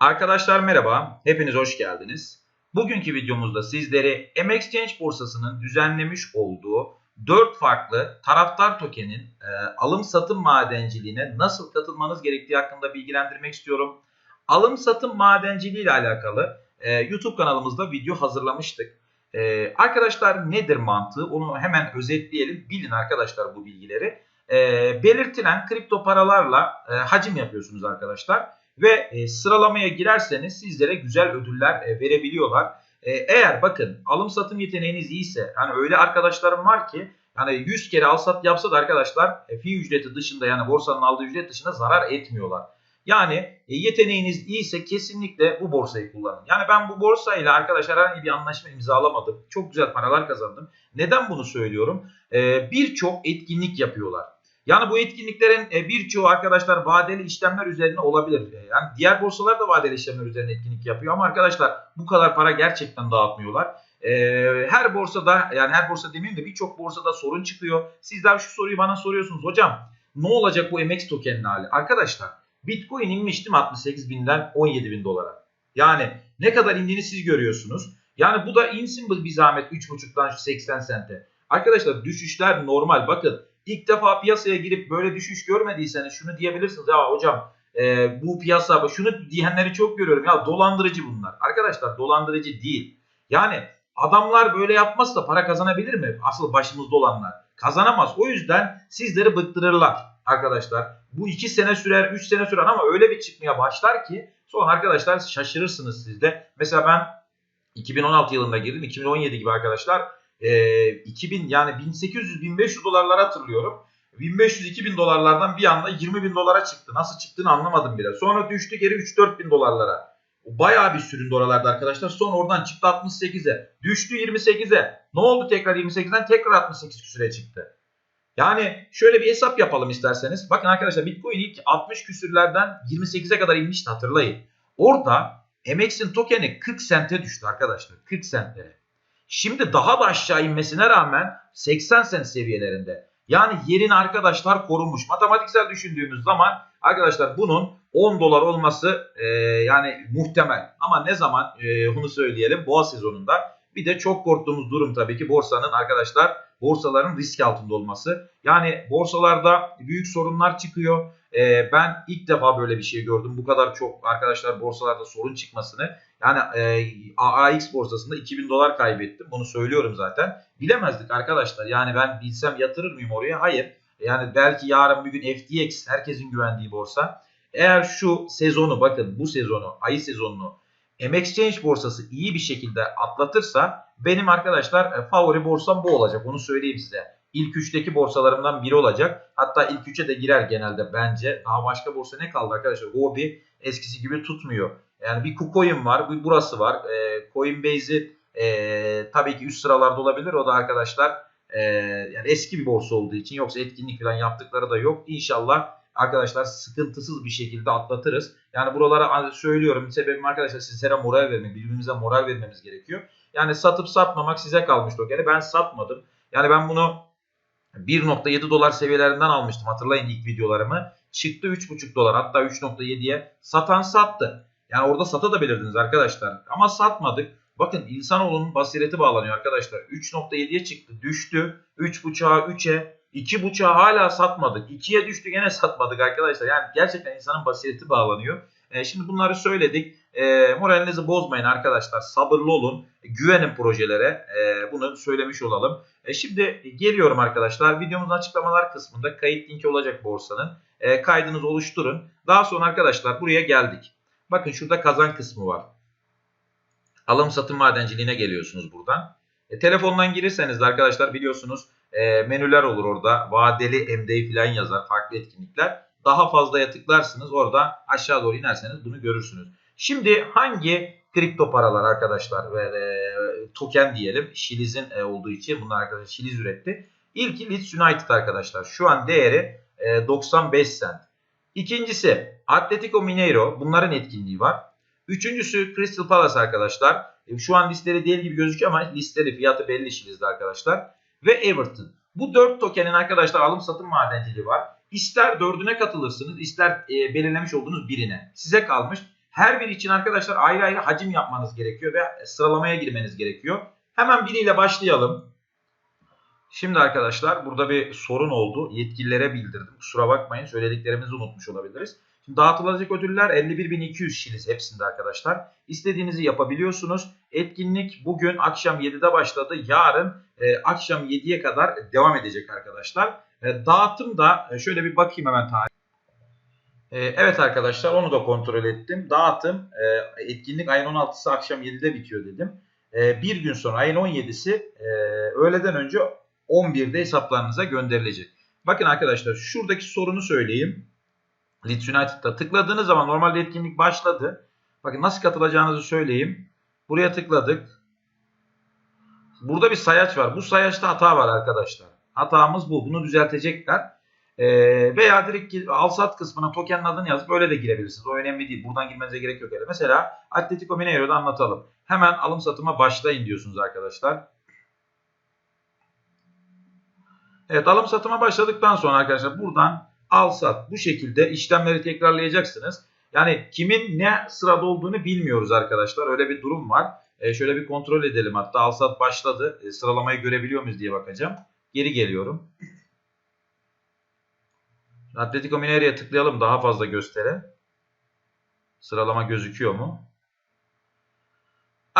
Arkadaşlar merhaba, hepiniz hoş geldiniz. Bugünkü videomuzda sizlere MXChange borsasının düzenlemiş olduğu 4 farklı taraftar tokenin e, alım satım madenciliğine nasıl katılmanız gerektiği hakkında bilgilendirmek istiyorum. Alım satım madenciliği ile alakalı e, YouTube kanalımızda video hazırlamıştık. E, arkadaşlar nedir mantığı onu hemen özetleyelim. Bilin arkadaşlar bu bilgileri. E, belirtilen kripto paralarla e, hacim yapıyorsunuz arkadaşlar ve e, sıralamaya girerseniz sizlere güzel ödüller e, verebiliyorlar. E, eğer bakın alım satım yeteneğiniz iyiyse hani öyle arkadaşlarım var ki hani 100 kere al sat yapsa da arkadaşlar e, fi ücreti dışında yani borsanın aldığı ücret dışında zarar etmiyorlar. Yani e, yeteneğiniz iyiyse kesinlikle bu borsayı kullanın. Yani ben bu borsayla arkadaşlar herhangi bir anlaşma imzalamadım. Çok güzel paralar kazandım. Neden bunu söylüyorum? E, Birçok etkinlik yapıyorlar. Yani bu etkinliklerin e, birçoğu arkadaşlar vadeli işlemler üzerine olabilir. E, yani diğer borsalar da vadeli işlemler üzerine etkinlik yapıyor ama arkadaşlar bu kadar para gerçekten dağıtmıyorlar. E, her borsada yani her borsa demeyeyim de birçok borsada sorun çıkıyor. Sizler şu soruyu bana soruyorsunuz hocam ne olacak bu MX tokenin hali? Arkadaşlar Bitcoin inmiştim 68 binden 17 bin dolara. Yani ne kadar indiğini siz görüyorsunuz. Yani bu da insin bir zahmet 3.5'dan 80 sente. Arkadaşlar düşüşler normal. Bakın ilk defa piyasaya girip böyle düşüş görmediyseniz şunu diyebilirsiniz. Ya hocam e, bu piyasa şunu diyenleri çok görüyorum. Ya dolandırıcı bunlar. Arkadaşlar dolandırıcı değil. Yani adamlar böyle yapmazsa para kazanabilir mi? Asıl başımızda olanlar. Kazanamaz. O yüzden sizleri bıktırırlar arkadaşlar. Bu 2 sene sürer, 3 sene sürer ama öyle bir çıkmaya başlar ki sonra arkadaşlar şaşırırsınız siz de. Mesela ben 2016 yılında girdim. 2017 gibi arkadaşlar e, 2000 yani 1800-1500 dolarlara hatırlıyorum. 1500-2000 dolarlardan bir anda 20 bin dolara çıktı. Nasıl çıktığını anlamadım bile. Sonra düştü geri 3-4 bin dolarlara. Bayağı bir süründü oralarda arkadaşlar. Sonra oradan çıktı 68'e. Düştü 28'e. Ne oldu tekrar 28'den? Tekrar 68 küsüre çıktı. Yani şöyle bir hesap yapalım isterseniz. Bakın arkadaşlar Bitcoin ilk 60 küsürlerden 28'e kadar inmişti hatırlayın. Orada MX'in tokeni 40 sente düştü arkadaşlar. 40 sentlere. Şimdi daha da aşağı inmesine rağmen 80 sent seviyelerinde. Yani yerin arkadaşlar korunmuş. Matematiksel düşündüğümüz zaman arkadaşlar bunun 10 dolar olması e, yani muhtemel. Ama ne zaman e, bunu söyleyelim boğa sezonunda. Bir de çok korktuğumuz durum tabii ki borsanın arkadaşlar borsaların risk altında olması. Yani borsalarda büyük sorunlar çıkıyor. E, ben ilk defa böyle bir şey gördüm. Bu kadar çok arkadaşlar borsalarda sorun çıkmasını. Yani e, AAX borsasında 2000 dolar kaybettim. Bunu söylüyorum zaten. Bilemezdik arkadaşlar. Yani ben bilsem yatırır mıyım oraya? Hayır. Yani belki yarın bir gün FTX herkesin güvendiği borsa. Eğer şu sezonu bakın bu sezonu ayı sezonunu MXChange borsası iyi bir şekilde atlatırsa benim arkadaşlar e, favori borsam bu olacak. Onu söyleyeyim size. İlk üçteki borsalarımdan biri olacak. Hatta ilk üçe de girer genelde bence. Daha başka borsa ne kaldı arkadaşlar? Huobi eskisi gibi tutmuyor. Yani bir KuCoin var, bir burası var. E, Coinbase'i e, tabii ki üst sıralarda olabilir. O da arkadaşlar e, yani eski bir borsa olduğu için yoksa etkinlik falan yaptıkları da yok. İnşallah arkadaşlar sıkıntısız bir şekilde atlatırız. Yani buralara söylüyorum sebebim arkadaşlar sizlere moral vermek, birbirimize moral vermemiz gerekiyor. Yani satıp satmamak size kalmış tokeni. Ben satmadım. Yani ben bunu 1.7 dolar seviyelerinden almıştım. Hatırlayın ilk videolarımı. Çıktı 3.5 dolar hatta 3.7'ye. Satan sattı. Yani orada satabilirdiniz arkadaşlar. Ama satmadık. Bakın insanoğlunun basireti bağlanıyor arkadaşlar. 3.7'ye çıktı. Düştü. 3.5'a 3'e. 2.5'a hala satmadık. 2'ye düştü gene satmadık arkadaşlar. Yani gerçekten insanın basireti bağlanıyor. E, şimdi bunları söyledik. E, moralinizi bozmayın arkadaşlar. Sabırlı olun. Güvenin projelere. E, bunu söylemiş olalım. E, şimdi geliyorum arkadaşlar. Videomuzun açıklamalar kısmında kayıt linki olacak borsanın. E, kaydınızı oluşturun. Daha sonra arkadaşlar buraya geldik. Bakın şurada kazan kısmı var. Alım satım madenciliğine geliyorsunuz buradan. E, telefondan girirseniz de arkadaşlar biliyorsunuz e, menüler olur orada. Vadeli MD falan yazar farklı etkinlikler. Daha fazlaya tıklarsınız orada aşağı doğru inerseniz bunu görürsünüz. Şimdi hangi kripto paralar arkadaşlar ve e, token diyelim Şiliz'in e, olduğu için bunlar arkadaşlar Şiliz üretti. İlki Leeds United arkadaşlar. Şu an değeri e, 95 cent. İkincisi Atletico Mineiro. Bunların etkinliği var. Üçüncüsü Crystal Palace arkadaşlar. E, şu an listeleri değil gibi gözüküyor ama listeleri fiyatı belli Şiliz'de arkadaşlar. Ve Everton. Bu dört tokenin arkadaşlar alım satım madenciliği var. İster dördüne katılırsınız ister e, belirlemiş olduğunuz birine. Size kalmış. Her biri için arkadaşlar ayrı ayrı hacim yapmanız gerekiyor ve sıralamaya girmeniz gerekiyor. Hemen biriyle başlayalım. Şimdi arkadaşlar burada bir sorun oldu. Yetkililere bildirdim. Kusura bakmayın söylediklerimizi unutmuş olabiliriz. Şimdi dağıtılacak ödüller 51.200 şiliz hepsinde arkadaşlar. İstediğinizi yapabiliyorsunuz. Etkinlik bugün akşam 7'de başladı. Yarın e, akşam 7'ye kadar devam edecek arkadaşlar. E, dağıtım da e, şöyle bir bakayım hemen tarih. E, evet arkadaşlar onu da kontrol ettim. Dağıtım e, etkinlik ayın 16'sı akşam 7'de bitiyor dedim. E, bir gün sonra ayın 17'si e, öğleden önce 11'de hesaplarınıza gönderilecek. Bakın arkadaşlar şuradaki sorunu söyleyeyim. Leeds United'da tıkladığınız zaman normalde etkinlik başladı. Bakın nasıl katılacağınızı söyleyeyim. Buraya tıkladık. Burada bir sayaç var. Bu sayaçta hata var arkadaşlar. Hatamız bu. Bunu düzeltecekler. Ee, veya direkt al sat kısmına tokenin adını yazıp öyle de girebilirsiniz. O önemli değil. Buradan girmenize gerek yok. Öyle. Mesela Atletico Mineiro'da anlatalım. Hemen alım satıma başlayın diyorsunuz arkadaşlar. Evet alım satıma başladıktan sonra arkadaşlar buradan al sat bu şekilde işlemleri tekrarlayacaksınız. Yani kimin ne sırada olduğunu bilmiyoruz arkadaşlar. Öyle bir durum var. E, şöyle bir kontrol edelim hatta al sat başladı. E, sıralamayı görebiliyor muyuz diye bakacağım. Geri geliyorum. Atletico Mineiro'ya tıklayalım daha fazla göstere. Sıralama gözüküyor mu?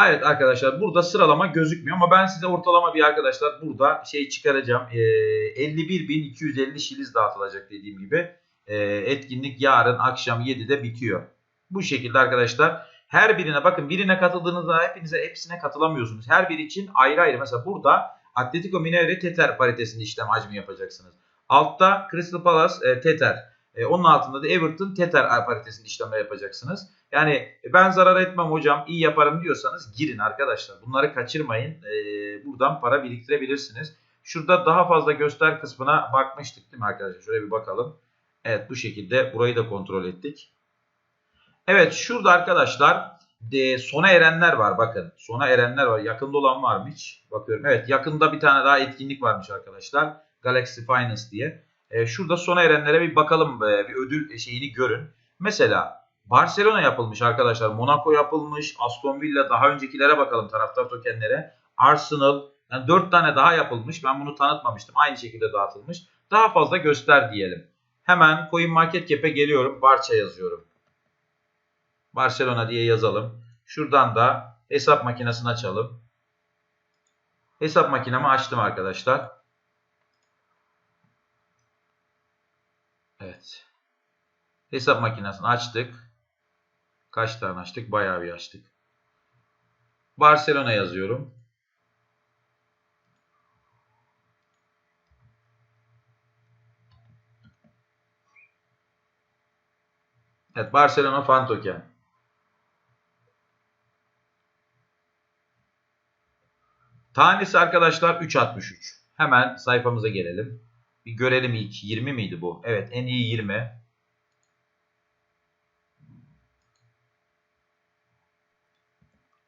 Evet arkadaşlar burada sıralama gözükmüyor ama ben size ortalama bir arkadaşlar burada şey çıkaracağım. E, 51.250 şiliz dağıtılacak dediğim gibi. E, etkinlik yarın akşam 7'de bitiyor. Bu şekilde arkadaşlar her birine bakın birine katıldığınızda hepinize hepsine katılamıyorsunuz. Her biri için ayrı ayrı mesela burada Atletico Mineiro Teter paritesinde işlem hacmi yapacaksınız. Altta Crystal Palace e, Teter. E, onun altında da Everton Teter paritesinde işlemler yapacaksınız. Yani ben zarar etmem hocam iyi yaparım diyorsanız girin arkadaşlar. Bunları kaçırmayın. E, buradan para biriktirebilirsiniz. Şurada daha fazla göster kısmına bakmıştık değil mi arkadaşlar? Şöyle bir bakalım. Evet bu şekilde burayı da kontrol ettik. Evet şurada arkadaşlar de, sona erenler var bakın. Sona erenler var. Yakında olan var mı hiç? Bakıyorum. Evet yakında bir tane daha etkinlik varmış arkadaşlar. Galaxy Finance diye. E, şurada sona erenlere bir bakalım. E, bir ödül şeyini görün. Mesela Barcelona yapılmış arkadaşlar. Monaco yapılmış. Aston Villa daha öncekilere bakalım taraftar tokenlere. Arsenal. Yani 4 tane daha yapılmış. Ben bunu tanıtmamıştım. Aynı şekilde dağıtılmış. Daha fazla göster diyelim. Hemen Coin Market Cap'e geliyorum. Barça yazıyorum. Barcelona diye yazalım. Şuradan da hesap makinesini açalım. Hesap makinemi açtım arkadaşlar. Evet. Hesap makinesini açtık. Kaç tane açtık? Bayağı bir açtık. Barcelona yazıyorum. Evet Barcelona fan token. Tanesi arkadaşlar 3.63. Hemen sayfamıza gelelim. Bir görelim ilk. 20 miydi bu? Evet en iyi 20.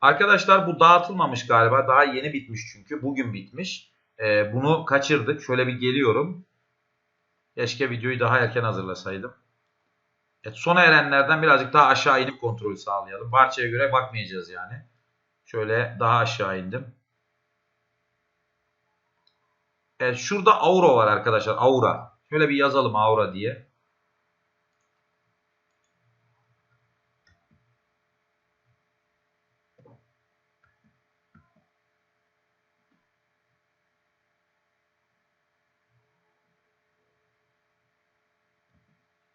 Arkadaşlar bu dağıtılmamış galiba. Daha yeni bitmiş çünkü. Bugün bitmiş. Ee, bunu kaçırdık. Şöyle bir geliyorum. Keşke videoyu daha erken hazırlasaydım. Evet, sona erenlerden birazcık daha aşağı inip kontrolü sağlayalım. Barça'ya göre bakmayacağız yani. Şöyle daha aşağı indim. Evet şurada Aura var arkadaşlar. Aura. Şöyle bir yazalım Aura diye.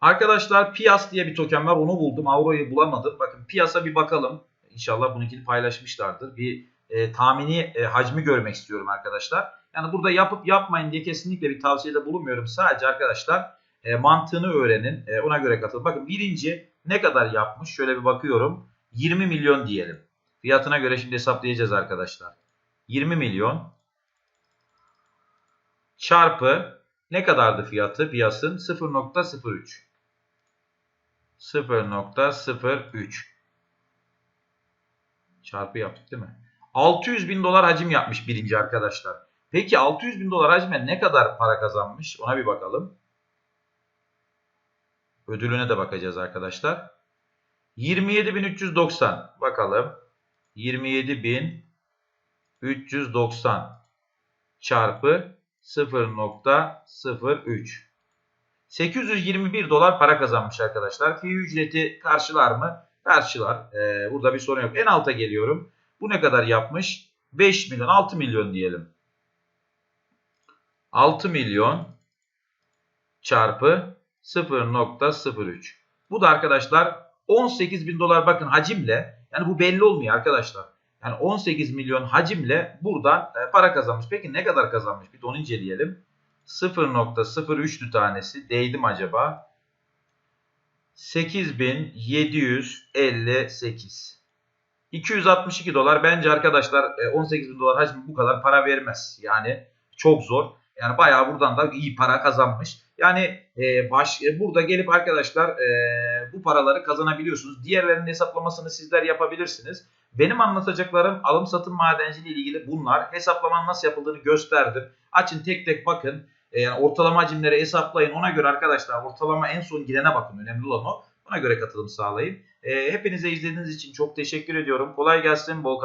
Arkadaşlar Pias diye bir token var. Onu buldum. Aura'yı bulamadım. Bakın Pias'a bir bakalım. İnşallah bununkini paylaşmışlardır. Bir e, tahmini e, hacmi görmek istiyorum arkadaşlar. Yani burada yapıp yapmayın diye kesinlikle bir tavsiyede bulunmuyorum. Sadece arkadaşlar e, mantığını öğrenin. E, ona göre katılın. Bakın birinci ne kadar yapmış? Şöyle bir bakıyorum. 20 milyon diyelim. Fiyatına göre şimdi hesaplayacağız arkadaşlar. 20 milyon çarpı ne kadardı fiyatı? Piyasın 0.03. 0.03 çarpı yaptık değil mi? 600 bin dolar hacim yapmış birinci arkadaşlar. Peki 600 bin dolar hacime ne kadar para kazanmış? Ona bir bakalım. Ödülüne de bakacağız arkadaşlar. 27.390 bakalım. 27.390 çarpı 0.03 821 dolar para kazanmış arkadaşlar. Fi ücreti karşılar mı? Karşılar. Ee, burada bir sorun yok. En alta geliyorum. Bu ne kadar yapmış? 5 milyon, 6 milyon diyelim. 6 milyon çarpı 0.03. Bu da arkadaşlar 18 bin dolar bakın hacimle yani bu belli olmuyor arkadaşlar. Yani 18 milyon hacimle buradan e, para kazanmış. Peki ne kadar kazanmış? Bir de onu inceleyelim. 0.03'lü tanesi değdi mi acaba? 8758 262 dolar bence arkadaşlar e, 18 bin dolar hacmi bu kadar para vermez. Yani çok zor. Yani bayağı buradan da iyi para kazanmış. Yani e, baş, e, burada gelip arkadaşlar e, bu paraları kazanabiliyorsunuz. Diğerlerinin hesaplamasını sizler yapabilirsiniz. Benim anlatacaklarım alım satım madenciliği ile ilgili bunlar. Hesaplamanın nasıl yapıldığını gösterdim. Açın tek tek bakın. E, yani ortalama hacimleri hesaplayın. Ona göre arkadaşlar ortalama en son girene bakın. Önemli olan o. Buna göre katılım sağlayın. E, hepinize izlediğiniz için çok teşekkür ediyorum. Kolay gelsin. Bol